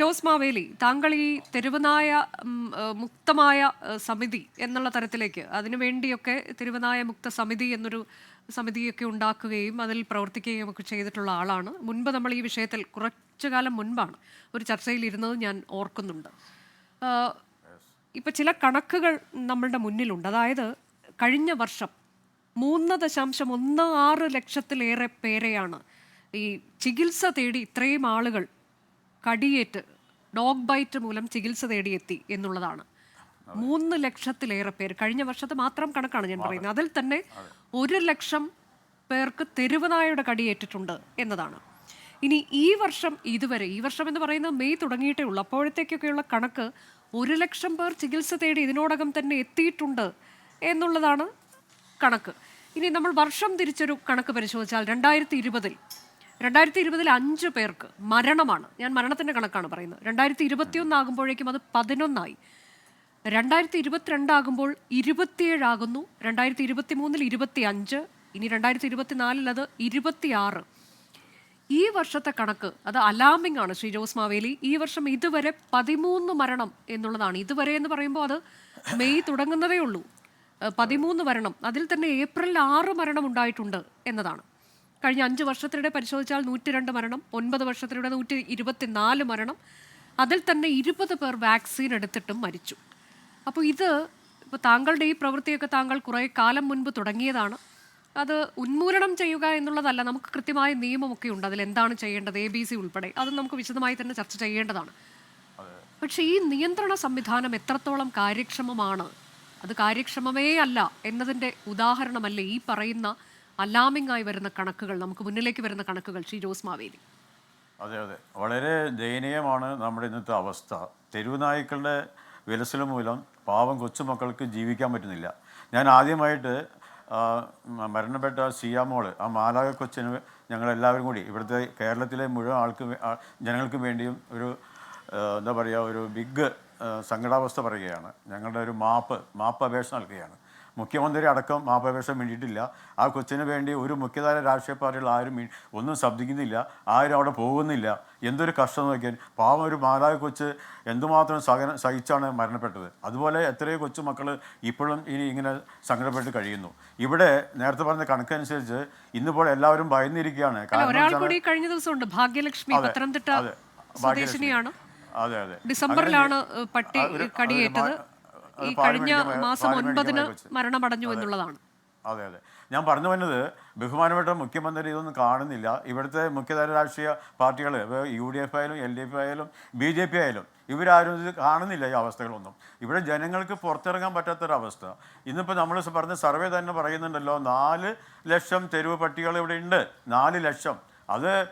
ജോസ് മാവേലി താങ്കൾ ഈ തെരുവനായ മുക്തമായ സമിതി എന്നുള്ള തരത്തിലേക്ക് അതിനു വേണ്ടിയൊക്കെ തെരുവുനായ മുക്ത സമിതി എന്നൊരു സമിതിയൊക്കെ ഉണ്ടാക്കുകയും അതിൽ പ്രവർത്തിക്കുകയും ഒക്കെ ചെയ്തിട്ടുള്ള ആളാണ്. മുൻപ് നമ്മൾ ഈ വിഷയത്തിൽ കുറച്ചു കാലം മുൻപാണ് ഒരു ചർച്ചയിൽ ഇരുന്നത് ഞാൻ ഓർക്കുന്നുണ്ട്. ഇപ്പൊ ചില കണക്കുകൾ നമ്മളുടെ മുന്നിലുണ്ട്. അതായത് കഴിഞ്ഞ വർഷം മൂന്ന് ദശാംശം ഒന്ന് ആറ് ലക്ഷത്തിലേറെ പേരെയാണ് ഈ ചികിത്സ തേടി ഇത്രയും ആളുകൾ കടിയേറ്റ് ഡോഗ് ബൈറ്റ് മൂലം ചികിത്സ തേടിയെത്തി എന്നുള്ളതാണ്. മൂന്ന് ലക്ഷത്തിലേറെ പേർ കഴിഞ്ഞ വർഷത്തെ മാത്രം കണക്കാണ് ഞാൻ പറയുന്നത്. അതിൽ തന്നെ ഒരു ലക്ഷം പേർക്ക് തെരുവനായുടെ കടിയേറ്റിട്ടുണ്ട് എന്നതാണ്. ഇനി ഈ വർഷം ഇതുവരെ ഈ വർഷം എന്ന് പറയുന്നത് മെയ് തുടങ്ങിയിട്ടേ ഉള്ളൂ. അപ്പോഴത്തേക്കൊക്കെയുള്ള കണക്ക് ഒരു ലക്ഷം പേർ ചികിത്സ തേടി ഇതിനോടകം തന്നെ എത്തിയിട്ടുണ്ട് എന്നുള്ളതാണ് കണക്ക്. ഇനി നമ്മൾ വർഷം തിരിച്ചൊരു കണക്ക് പരിശോധിച്ചാൽ രണ്ടായിരത്തി ഇരുപതിൽ രണ്ടായിരത്തി ഇരുപതിൽ അഞ്ച് പേർക്ക് മരണമാണ്. ഞാൻ മരണത്തിന്റെ കണക്കാണ് പറയുന്നത്. രണ്ടായിരത്തി ഇരുപത്തിയൊന്ന് ആകുമ്പോഴേക്കും അത് പതിനൊന്നായി. രണ്ടായിരത്തി ഇരുപത്തിരണ്ടാകുമ്പോൾ ഇരുപത്തിയേഴാകുന്നു. രണ്ടായിരത്തി ഇരുപത്തി മൂന്നിൽ ഇരുപത്തി അഞ്ച് ഇനി രണ്ടായിരത്തി ഇരുപത്തിനാലിൽ അത് ഇരുപത്തിയാറ്. ഈ വർഷത്തെ കണക്ക് അത് അലാമിംഗ് ആണ് ശ്രീ ജോസ് മാവേലി. ഈ വർഷം ഇതുവരെ പതിമൂന്ന് മരണം എന്നുള്ളതാണ്. ഇതുവരെ എന്ന് പറയുമ്പോൾ അത് മെയ് തുടങ്ങുന്നതേ ഉള്ളൂ. പതിമൂന്ന് മരണം. അതിൽ തന്നെ ഏപ്രിൽ ആറ് മരണം ഉണ്ടായിട്ടുണ്ട് എന്നതാണ്. കഴിഞ്ഞ അഞ്ച് വർഷത്തിനിടെ പരിശോധിച്ചാൽ നൂറ്റി രണ്ട് മരണം ഒൻപത് വർഷത്തിനിടെ നൂറ്റി ഇരുപത്തിനാല് മരണം. അതിൽ തന്നെ ഇരുപത് പേർ വാക്സിൻ എടുത്തിട്ടും മരിച്ചു. അപ്പോൾ ഇത് ഇപ്പോൾ താങ്കളുടെ ഈ പ്രവൃത്തിയൊക്കെ താങ്കൾ കുറേ കാലം മുൻപ് തുടങ്ങിയതാണ്. അത് ഉന്മൂലനം ചെയ്യുക എന്നുള്ളതല്ല നമുക്ക് കൃത്യമായ നിയമമൊക്കെ ഉണ്ട്. അതിൽ എന്താണ് ചെയ്യേണ്ടത്? എ ബി സി ഉൾപ്പെടെ. അത് നമുക്ക് വിശദമായി തന്നെ ചർച്ച ചെയ്യേണ്ടതാണ്. പക്ഷേ ഈ നിയന്ത്രണ സംവിധാനം എത്രത്തോളം കാര്യക്ഷമമാണ്? അത് കാര്യക്ഷമമേ അല്ല എന്നതിന്റെ ഉദാഹരണമല്ലേ ഈ പറയുന്ന അലാമിംഗ് ആയി വരുന്ന കണക്കുകൾ നമുക്ക് മുന്നിലേക്ക് വരുന്ന കണക്കുകൾ ശ്രീ ജോസ് മാവേലി. അതെ അതെ. വളരെ ദയനീയമാണ് നമ്മുടെ ഇന്നത്തെ അവസ്ഥ. തെരുവുനായ്ക്കളുടെ വിലസൽ മൂലം പാവം കൊച്ചുമക്കൾക്ക് ജീവിക്കാൻ പറ്റുന്നില്ല. ഞാൻ ആദ്യമായിട്ട് മരണപ്പെട്ട സിയാമോൾ ആ മാലാക കൊച്ചിന് ഞങ്ങളെല്ലാവരും കൂടി ഇവിടുത്തെ കേരളത്തിലെ മുഴുവൻ ആൾക്ക് ജനങ്ങൾക്ക് വേണ്ടിയും ഒരു എന്താ പറയുക ഒരു ബിഗ് സങ്കടാവസ്ഥ പറയുകയാണ്. ഞങ്ങളുടെ ഒരു മാപ്പ് മാപ്പ് അപേക്ഷ നൽകുകയാണ്. മുഖ്യമന്ത്രി അടക്കം മാപ്പപേക്ഷ വേണ്ടിയിട്ടില്ല ആ കൊച്ചിന് വേണ്ടി ഒരു മുഖ്യധാര രാഷ്ട്രീയ പാർട്ടികൾ ആരും ഒന്നും ശബ്ദിക്കുന്നില്ല. ആരും അവിടെ പോകുന്നില്ല. എന്തൊരു കഷ്ടം നോക്കിയാൽ. പാവം ഒരു മാതാവ് കൊച്ച് എന്തുമാത്രം സഹന സഹിച്ചാണ് മരണപ്പെട്ടത്. അതുപോലെ എത്രയോ കൊച്ചു മക്കൾ ഇപ്പോഴും ഇനി ഇങ്ങനെ സങ്കടപ്പെട്ട് കഴിയുന്നു. ഇവിടെ നേരത്തെ പറഞ്ഞ കണക്കനുസരിച്ച് ഇന്നിപ്പോൾ എല്ലാവരും ഭയന്നിരിക്കുകയാണ്. കാരണം കഴിഞ്ഞ ദിവസമുണ്ട്. ഭാഗ്യലക്ഷ്മി പത്തനംതിട്ട അതെ. സ്വദേശിനിയാണ്. അതെ അതെ. ഡിസംബറിലാണ് പട്ടി കടിയേറ്റത്. ഈ കഴിഞ്ഞ മാസം ഒൻപതിന് മരണമടഞ്ഞു എന്നുള്ളതാണ്. അതെ അതെ. ഞാൻ പറഞ്ഞു വന്നത് ബഹുമാനപ്പെട്ട മുഖ്യമന്ത്രി ഇതൊന്നും കാണുന്നില്ല. ഇവിടുത്തെ മുഖ്യധാര രാഷ്ട്രീയ പാർട്ടികൾ യു ഡി എഫ് ആയാലും എൽ ഡി എഫ് ആയാലും ബി ജെ പി ആയാലും ഇവരാരും ഇത് കാണുന്നില്ല ഈ അവസ്ഥകളൊന്നും. ഇവിടെ ജനങ്ങൾക്ക് പുറത്തിറങ്ങാൻ പറ്റാത്തൊരവസ്ഥ. ഇന്നിപ്പോൾ നമ്മൾ പറഞ്ഞ സർവേ തന്നെ പറയുന്നുണ്ടല്ലോ നാല് ലക്ഷം തെരുവ് പട്ടികൾ ഇവിടെ ഉണ്ട്. നാല് ലക്ഷം. അത്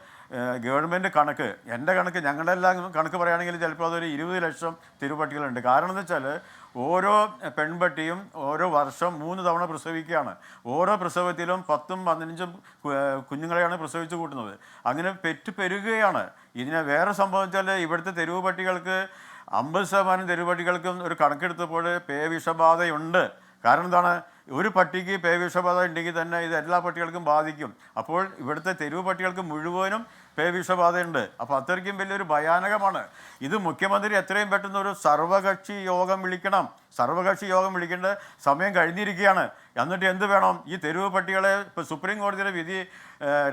ഗവൺമെന്റ് കണക്ക് എന്റെ കണക്ക് ഞങ്ങളുടെ എല്ലാം കണക്ക് പറയുകയാണെങ്കിൽ ചിലപ്പോൾ അതൊരു ഇരുപത് ലക്ഷം തിരുപ്പട്ടികളുണ്ട്. കാരണം എന്ന് വെച്ചാൽ ഓരോ പെൺപട്ടിയും ഓരോ വർഷം മൂന്ന് തവണ പ്രസവിക്കുകയാണ്. ഓരോ പ്രസവത്തിലും പത്തും പതിനഞ്ചും കുഞ്ഞുങ്ങളെയാണ് പ്രസവിച്ച് കൂട്ടുന്നത്. അങ്ങനെ പെറ്റ് പെരുകയാണ്. ഇതിനെ വേറെ സംഭവിച്ചാൽ വെച്ചാൽ ഇവിടുത്തെ തെരുവ് പട്ടികൾക്ക് അമ്പത് ശതമാനം തെരുവ് പട്ടികൾക്കും ഒരു കണക്കെടുത്തപ്പോൾ പേ വിഷബാധയുണ്ട്. കാരണം എന്താണ്? ഒരു പട്ടിക്ക് പേവിഷബാധ ഉണ്ടെങ്കിൽ തന്നെ ഇത് എല്ലാ പട്ടികൾക്കും ബാധിക്കും. അപ്പോൾ ഇവിടുത്തെ തെരുവ് പട്ടികൾക്ക് മുഴുവനും പേ വിഷബാധയുണ്ട്. അപ്പോൾ അത്രയ്ക്കും വലിയൊരു ഭയാനകമാണ്. ഇത് മുഖ്യമന്ത്രി എത്രയും പെട്ടെന്ന് ഒരു സർവകക്ഷി യോഗം വിളിക്കണം. സർവകക്ഷി യോഗം വിളിക്കേണ്ട സമയം കഴിഞ്ഞിരിക്കുകയാണ്. എന്നിട്ട് എന്ത് വേണം? ഈ തെരുവ് പട്ടികളെ ഇപ്പോൾ സുപ്രീം കോടതിയുടെ വിധി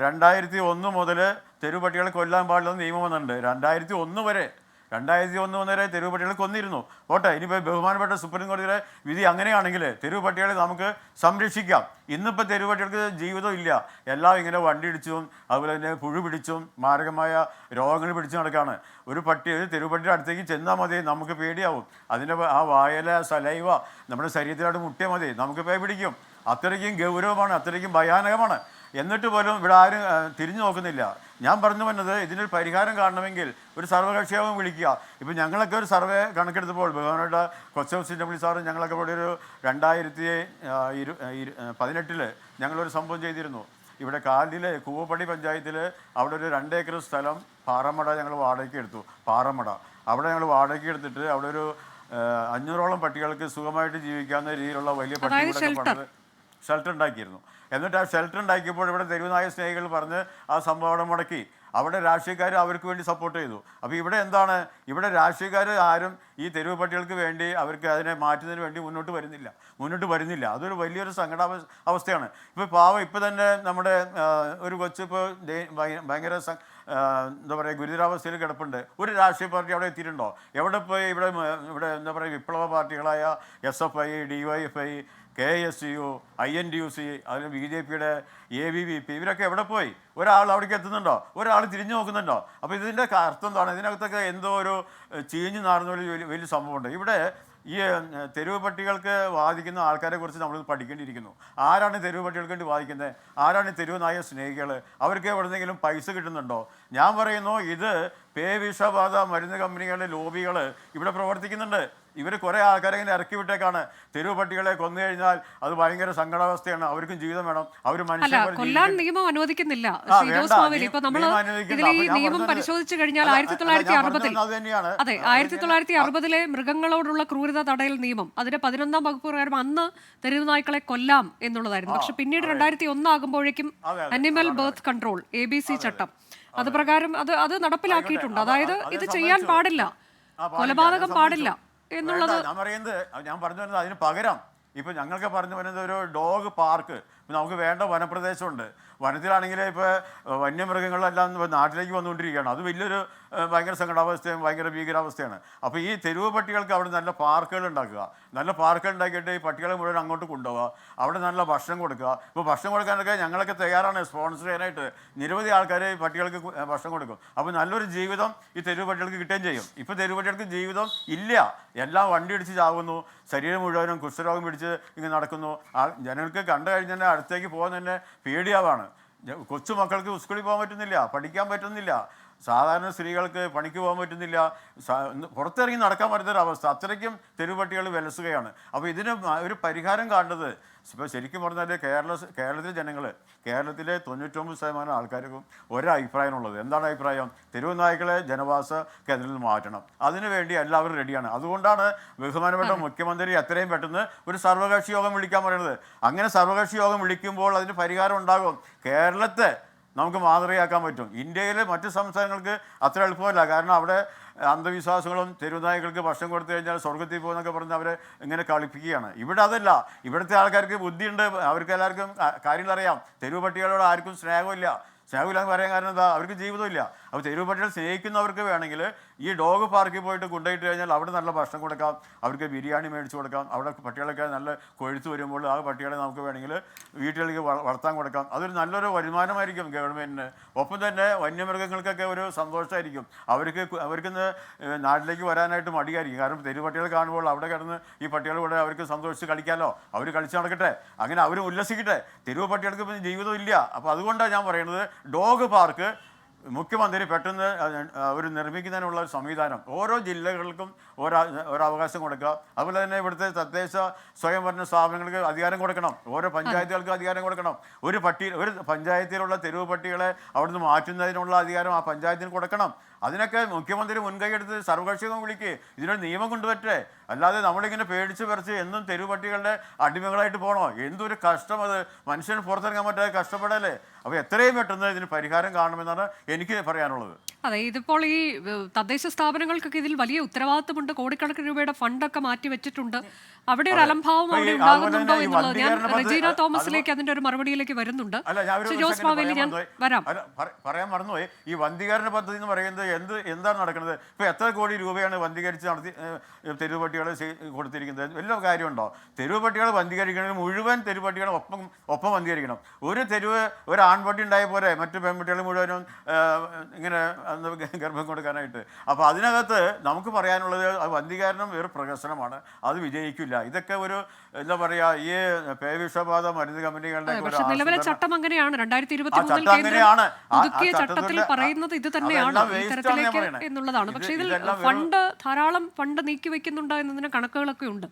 രണ്ടായിരത്തി ഒന്ന് മുതൽ തെരുവ് പട്ടികളെ കൊല്ലാൻ പാടില്ലെന്ന് നിയമം വന്നിട്ടുണ്ട്. രണ്ടായിരത്തി ഒന്ന് വരെ രണ്ടായിരത്തി ഒന്ന് വരെ തെരുവ് പട്ടികളെ കൊന്നിരുന്നു. ഓട്ടെ ഇനിയിപ്പോൾ ബഹുമാനപ്പെട്ട സുപ്രീം കോടതിയുടെ വിധി അങ്ങനെയാണെങ്കിൽ തെരുവ് പട്ടികളെ നമുക്ക് സംരക്ഷിക്കാം. ഇന്നിപ്പോൾ തെരുവ് പട്ടികൾക്ക് ജീവിതം ഇല്ല. എല്ലാം ഇങ്ങനെ വണ്ടി ഇടിച്ചും അതുപോലെ തന്നെ പുഴു പിടിച്ചും മാരകമായ രോഗങ്ങൾ പിടിച്ചു നടക്കുകയാണ് ഒരു പട്ടി ഒരു തെരുവ് പട്ടിയുടെ അടുത്തേക്ക് ചെന്നാൽ മതി നമുക്ക് പേടിയാവും. അതിന്റെ ആ വായല സലൈവ നമ്മുടെ ശരീരത്തിലോട്ട് മുട്ടിയാൽ മതി നമുക്ക് പേ പിടിക്കും. അത്രയ്ക്കും ഗൗരവമാണ് അത്രയ്ക്കും ഭയാനകമാണ്. എന്നിട്ട് പോലും ഇവിടെ ആരും തിരിഞ്ഞു നോക്കുന്നില്ല. ഞാൻ പറഞ്ഞു വന്നത് ഇതിനൊരു പരിഹാരം കാണണമെങ്കിൽ ഒരു സർവകക്ഷിയോഗം വിളിക്കുക. ഇപ്പം ഞങ്ങളൊക്കെ ഒരു സർവേ കണക്കെടുത്തപ്പോൾ ബഹുമാനപ്പെട്ട കൊച്ചം സിറ്റംബ്ലി സാറ് ഞങ്ങളൊക്കെ ഇവിടെ ഒരു രണ്ടായിരത്തി ഇരു പതിനെട്ടിൽ ഞങ്ങളൊരു സംഭവം ചെയ്തിരുന്നു. ഇവിടെ കാലിലെ കൂവപ്പടി പഞ്ചായത്തിൽ അവിടെ ഒരു രണ്ടേക്കർ സ്ഥലം പാറമട ഞങ്ങൾ വാടകയ്ക്ക് എടുത്തു. പാറമട. അവിടെ ഞങ്ങൾ വാടകയ്ക്ക് എടുത്തിട്ട് അവിടെ ഒരു അഞ്ഞൂറോളം പട്ടികൾക്ക് സുഖമായിട്ട് ജീവിക്കാവുന്ന രീതിയിലുള്ള വലിയ പട്ടികളൊക്കെ. പണിത് ഷെൽട്ടർ ഉണ്ടാക്കിയിരുന്നു. എന്നിട്ട് ആ ഷെൽട്ടർ ഉണ്ടാക്കിയപ്പോൾ ഇവിടെ തെരുവുനായ സ്നേഹികൾ പറഞ്ഞ് ആ സംഭവം അവിടെ മുടക്കി. അവിടെ രാഷ്ട്രീയക്കാർ അവർക്ക് വേണ്ടി സപ്പോർട്ട് ചെയ്തു. അപ്പോൾ ഇവിടെ എന്താണ്? ഇവിടെ രാഷ്ട്രീയക്കാർ ആരും ഈ തെരുവ് പട്ടികൾക്ക് വേണ്ടി അവർക്ക് അതിനെ മാറ്റുന്നതിന് വേണ്ടി മുന്നോട്ട് വരുന്നില്ല. മുന്നോട്ട് വരുന്നില്ല. അതൊരു വലിയൊരു സങ്കട അവസ്ഥയാണ്. ഇപ്പോൾ പാവം ഇപ്പോൾ തന്നെ നമ്മുടെ ഒരു കൊച്ച് ഇപ്പോൾ ഭയങ്കര എന്താ പറയുക ഗുരുതരാവസ്ഥയിൽ കിടപ്പുണ്ട്. ഒരു രാഷ്ട്രീയ പാർട്ടി അവിടെ എത്തിയിട്ടുണ്ടോ? എവിടെ പോയി ഇവിടെ ഇവിടെ എന്താ പറയുക വിപ്ലവ പാർട്ടികളായ S F I D Y F I K S U I N D U C അതിന് ബി ജെ പിയുടെ എ ബി വി പി ഇവരൊക്കെ എവിടെ പോയി? ഒരാൾ അവിടേക്ക് എത്തുന്നുണ്ടോ? ഒരാൾ തിരിഞ്ഞു നോക്കുന്നുണ്ടോ? അപ്പോൾ ഇതിന്റെ അർത്ഥം എന്താണ്? ഇതിനകത്തൊക്കെ എന്തോ ഒരു ചീഞ്ഞു നാറുന്ന ഒരു വലിയ സംഭവമുണ്ട്. ഇവിടെ ഈ തെരുവ് പട്ടികൾക്ക് വാദിക്കുന്ന ആൾക്കാരെ കുറിച്ച് നമ്മൾ പഠിക്കേണ്ടിയിരിക്കുന്നു. ആരാണ് തെരുവ് പട്ടികൾക്ക് വേണ്ടി വാദിക്കുന്നത് ആരാണ് തെരുവ് നായ സ്നേഹികൾ അവർക്ക് എവിടെന്നെങ്കിലും പൈസ കിട്ടുന്നുണ്ടോ? ഞാൻ പറയുന്നു ഇത് പേ വിഷബാധ മരുന്ന് കമ്പനികളുടെ ലോബികൾ ഇവിടെ പ്രവർത്തിക്കുന്നുണ്ട്. ഇവർ കുറേ ആൾക്കാരെ ഇങ്ങനെ ഇറക്കി വിട്ടേക്കാണ്. തെരുവ് പട്ടികളെ കൊന്നു കഴിഞ്ഞാൽ അത് ഭയങ്കര സങ്കടാവസ്ഥയാണ്. അവർക്കും ജീവിതം വേണം. അവർ അല്ല കൊല്ലാൻ നിയമം അനുവദിക്കുന്നില്ല. നിയമം- പരിശോധിച്ചു കഴിഞ്ഞാൽ ആയിരത്തി തൊള്ളായിരത്തി അറുപതിൽ തന്നെയാണ്. അതെ ആയിരത്തി തൊള്ളായിരത്തി അറുപതിലെ മൃഗങ്ങളോടുള്ള ക്രൂരത തടയൽ നിയമം. അതിന്റെ പതിനൊന്നാം വകുപ്പ് പ്രകാരം അന്ന് തെരുവ് നായ്ക്കളെ കൊല്ലാം എന്നുള്ളതായിരുന്നു. പക്ഷെ പിന്നീട് രണ്ടായിരത്തി ഒന്നാകുമ്പോഴേക്കും. Animal birth control A B C ചട്ടം. അത്. പ്രകാരം അത് അത് നടപ്പിലാക്കിയിട്ടുണ്ട്. അതായത് ഇത് ചെയ്യാൻ പാടില്ല. കൊലപാതകം പാടില്ല. എന്നുള്ളത് ഞാൻ പറയുന്നത് ഞാൻ പറഞ്ഞു വരുന്നത് അതിന് പകരം. ഇപ്പൊ ഞങ്ങൾക്ക് പറഞ്ഞു വരുന്നത് ഒരു ഡോഗ് പാർക്ക്. നമുക്ക് വേണ്ട വനപ്രദേശമുണ്ട്. വനത്തിലാണെങ്കിൽ ഇപ്പോൾ വന്യമൃഗങ്ങളെല്ലാം ഇപ്പോൾ നാട്ടിലേക്ക് വന്നുകൊണ്ടിരിക്കുകയാണ്. അത് വലിയൊരു ഭയങ്കര സങ്കടാവസ്ഥയും ഭയങ്കര ഭീകരാവസ്ഥയാണ്. അപ്പോൾ ഈ തെരുവ് പട്ടികൾക്ക് അവിടെ നല്ല പാർക്കുകൾ ഉണ്ടാക്കുക. നല്ല പാർക്കുകൾ ഉണ്ടാക്കിയിട്ട് ഈ പട്ടികളെ മുഴുവൻ അങ്ങോട്ട് കൊണ്ടുപോകുക അവിടെ നല്ല ഭക്ഷണം കൊടുക്കുക. ഇപ്പോൾ ഭക്ഷണം കൊടുക്കാനൊക്കെ ഞങ്ങളൊക്കെ തയ്യാറാണ്. സ്പോൺസർ ചെയ്യാനായിട്ട് നിരവധി ആൾക്കാർ ഈ പട്ടികൾക്ക് ഭക്ഷണം കൊടുക്കും. അപ്പോൾ നല്ലൊരു ജീവിതം ഈ തെരുവ് പട്ടികൾക്ക് കിട്ടുകയും ചെയ്യും. ഇപ്പോൾ തെരുവ് പട്ടികൾക്ക് ജീവിതം ഇല്ല. എല്ലാം വണ്ടി ഇടിച്ച് ചാകുന്നു ശരീരം മുഴുവനും കുഷ്ഠരോഗം പിടിച്ച് ഇങ്ങനെ നടക്കുന്നു. ആ ജനങ്ങൾക്ക് കണ്ടു കഴിഞ്ഞാൽ അടുത്തേക്ക് തന്നെ പേടിയാവാണ്. കൊച്ചുമക്കൾക്ക് കൊച്ചു മക്കൾക്ക് സ്കൂളിൽ പോകാൻ പറ്റുന്നില്ല പഠിക്കാൻ പറ്റുന്നില്ല. സാധാരണ സ്ത്രീകൾക്ക് പണിക്ക് പോകാൻ പറ്റുന്നില്ല. പുറത്തിറങ്ങി നടക്കാൻ പറ്റുന്നൊരവസ്ഥ അത്രയ്ക്കും തെരുവട്ടികൾ വിലസുകയാണ്. അപ്പോൾ ഇതിന് ഒരു പരിഹാരം കാണേണ്ടത് ഇപ്പോൾ ശരിക്കും പറഞ്ഞാൽ കേരള കേരളത്തിലെ ജനങ്ങൾ കേരളത്തിലെ തൊണ്ണൂറ്റൊമ്പത് ശതമാനം ആൾക്കാർക്കും ഒരഭിപ്രായമുള്ളത് എന്താണ് അഭിപ്രായം? തെരുവ് നായ്ക്കളെ ജനവാസ കേന്ദ്രത്തിൽ നിന്ന് മാറ്റണം. അതിനുവേണ്ടി എല്ലാവരും റെഡിയാണ്. അതുകൊണ്ടാണ് ബഹുമാനപ്പെട്ട മുഖ്യമന്ത്രി എത്രയും പെട്ടെന്ന് ഒരു സർവകക്ഷി യോഗം വിളിക്കാൻ പറയുന്നത്. അങ്ങനെ സർവകക്ഷി യോഗം വിളിക്കുമ്പോൾ അതിന് പരിഹാരം ഉണ്ടാകും. കേരളത്തെ നമുക്ക് മാതൃകയാക്കാൻ പറ്റും. ഇന്ത്യയിലെ മറ്റ് സംസ്ഥാനങ്ങൾക്ക് അത്ര എളുപ്പമല്ല. കാരണം അവിടെ അന്ധവിശ്വാസങ്ങളും തെരുവുനായ്ക്കൾക്ക് ഭക്ഷണം കൊടുത്തു കഴിഞ്ഞാൽ സ്വർഗത്തിൽ പോകുന്നൊക്കെ പറഞ്ഞ് അവരെ ഇങ്ങനെ കളിപ്പിക്കുകയാണ്. ഇവിടെ അതല്ല. ഇവിടുത്തെ ആൾക്കാർക്ക് ബുദ്ധിയുണ്ട്. അവർക്ക് എല്ലാവർക്കും കാര്യങ്ങളറിയാം. തെരുവ് പട്ടികളോട് ആർക്കും സ്നേഹമില്ല. സ്നേഹമില്ലാന്ന് പറയാൻ കാരണം എന്താ? അവർക്ക് ജീവിതമില്ല. അപ്പോൾ തെരുവ് പട്ടികൾ സ്നേഹിക്കുന്നവർക്ക് വേണമെങ്കിൽ ഈ ഡോഗ് പാർക്കിൽ പോയിട്ട് കൊണ്ടുപോയിട്ട് കഴിഞ്ഞാൽ അവിടെ നല്ല ഭക്ഷണം കൊടുക്കാം അവർക്ക് ബിരിയാണി മേടിച്ച് കൊടുക്കാം അവിടെ പട്ടികളൊക്കെ നല്ല കൊഴുത്ത് വരുമ്പോൾ ആ പട്ടികളെ നമുക്ക് വേണമെങ്കിൽ വീട്ടുകളിലേക്ക് വള- വളർത്താൻ കൊടുക്കാം. അതൊരു നല്ലൊരു വരുമാനമായിരിക്കും ഗവൺമെന്റിന് ഒപ്പം തന്നെ വന്യമൃഗങ്ങൾക്കൊക്കെ ഒരു സന്തോഷമായിരിക്കും. അവർക്ക് അവർക്ക് നാട്ടിലേക്ക് വരാനായിട്ട് മടിയായിരിക്കും. കാരണം തെരുവ് പട്ടികൾ കാണുമ്പോൾ അവിടെ കിടന്ന് ഈ പട്ടികൾ കൂടെ അവർക്ക് സന്തോഷിച്ച് കളിക്കാമല്ലോ അവർ കളിച്ച് നടക്കട്ടെ. അങ്ങനെ അവർ ഉല്ലസിക്കട്ടെ. തെരുവ് പട്ടികൾക്ക് ജീവിതം ഇല്ല അപ്പോൾ അതുകൊണ്ടാണ് ഞാൻ പറയുന്നത് ഡോഗ് പാർക്ക് മുഖ്യമന്ത്രി പെട്ടെന്ന് അവർ നിർമ്മിക്കുന്നതിനുള്ള ഒരു സംവിധാനം ഓരോ ജില്ലകൾക്കും ഓരോ ഒരു അവകാശം കൊടുക്കുക. അതുപോലെ തന്നെ ഇവിടുത്തെ തദ്ദേശ സ്വയംഭരണ സ്ഥാപനങ്ങൾക്ക് അധികാരം കൊടുക്കണം. ഓരോ പഞ്ചായത്തുകൾക്ക് അധികാരം കൊടുക്കണം. ഒരു പട്ടി ഒരു പഞ്ചായത്തിലുള്ള തെരുവ് പട്ടികളെ അവിടുന്ന് മാറ്റുന്നതിനുള്ള അധികാരം ആ പഞ്ചായത്തിന് കൊടുക്കണം. അതിനൊക്കെ മുഖ്യമന്ത്രി മുൻകൈ എടുത്ത് സർവകക്ഷിയോഗം വിളിക്കുക ഇതിനൊരു നിയമം കൊണ്ടുവരട്ടെ. അല്ലാതെ നമ്മളിങ്ങനെ പേടിച്ച് പറിച്ച് എന്നും തെരുവ് പട്ടികളുടെ അടിമകളായിട്ട് പോകണോ എന്തൊരു കഷ്ടം അത്. മനുഷ്യന് പുറത്തിറങ്ങാൻ പറ്റാതെ കഷ്ടപ്പെടല്ലേ? അപ്പോൾ എത്രയും പെട്ടെന്ന് ഇതിന് പരിഹാരം കാണണമെന്നാണ് എനിക്ക് പറയാനുള്ളത്. അതെ ഇതിപ്പോൾ ഈ തദ്ദേശ സ്ഥാപനങ്ങൾക്കൊക്കെ ഇതിൽ വലിയ ഉത്തരവാദിത്തമുണ്ട്. കോടിക്കണക്കിന് രൂപയുടെ ഫണ്ടൊക്കെ മാറ്റി വെച്ചിട്ടുണ്ട്. അവിടെ ഒരു അലംഭാവം അവിടെ ഉണ്ടാകുന്നുണ്ടോ എന്നുള്ളത് ഞാൻ റെജീന തോമസിലേക്ക് അതിന്റെ ഒരു മറുപടിയിലേക്ക് വരുന്നുണ്ട്. ജോസ് മാവേലി ഞാൻ. വരാം. പറയാൻ മറന്നുപോയി. ഈ വന്ധീകരണ പദ്ധതി എന്ന് പറയുന്നത് എന്ത് എന്താണ് നടക്കുന്നത്? ഇപ്പൊ എത്ര കോടി രൂപയാണ് വന്ധീകരിച്ച് നടത്തി തെരുവ് പട്ടികൾ കൊടുത്തിരിക്കുന്നത്? വല്ല കാര്യമുണ്ടോ തെരുവ് പട്ടികൾ വന്ധീകരിക്കണമെങ്കിൽ മുഴുവൻ തെരുവ് ഒപ്പം ഒപ്പം വന്ധീകരിക്കണം. ഒരു തെരുവ് ഒരു ആൺപട്ടി ഉണ്ടായ പോലെ മറ്റു പെൺപട്ടികൾ മുഴുവനും ഇങ്ങനെ ഗർഭം കൊടുക്കാനായിട്ട് അപ്പോൾ അതിനകത്ത് നമുക്ക് പറയാനുള്ളത് അത് വന്ധീകരണം ഒരു പ്രഹസനമാണ്. അത് വിജയിക്കില്ല. ഇതൊക്കെ ഒരു എന്താ പറയുക ഈ പേവിഷബാധ മരുന്ന് കമ്പനികളുടെ നിലവിലെ ചട്ടം അങ്ങനെയാണ്. രണ്ടായിരത്തി ഇരുപത്തി അങ്ങനെയാണ്. ചട്ടത്തിൽ പറയുന്നത് ഇത് തന്നെയാണ് ഇത്തരത്തിലേക്ക് എന്നുള്ളതാണ്. പക്ഷേ ഇതിൽ ഫണ്ട് ധാരാളം ഫണ്ട് നീക്കി വെക്കുന്നുണ്ടോ എന്നതിന് കണക്കുകളൊക്കെ ഉണ്ട്.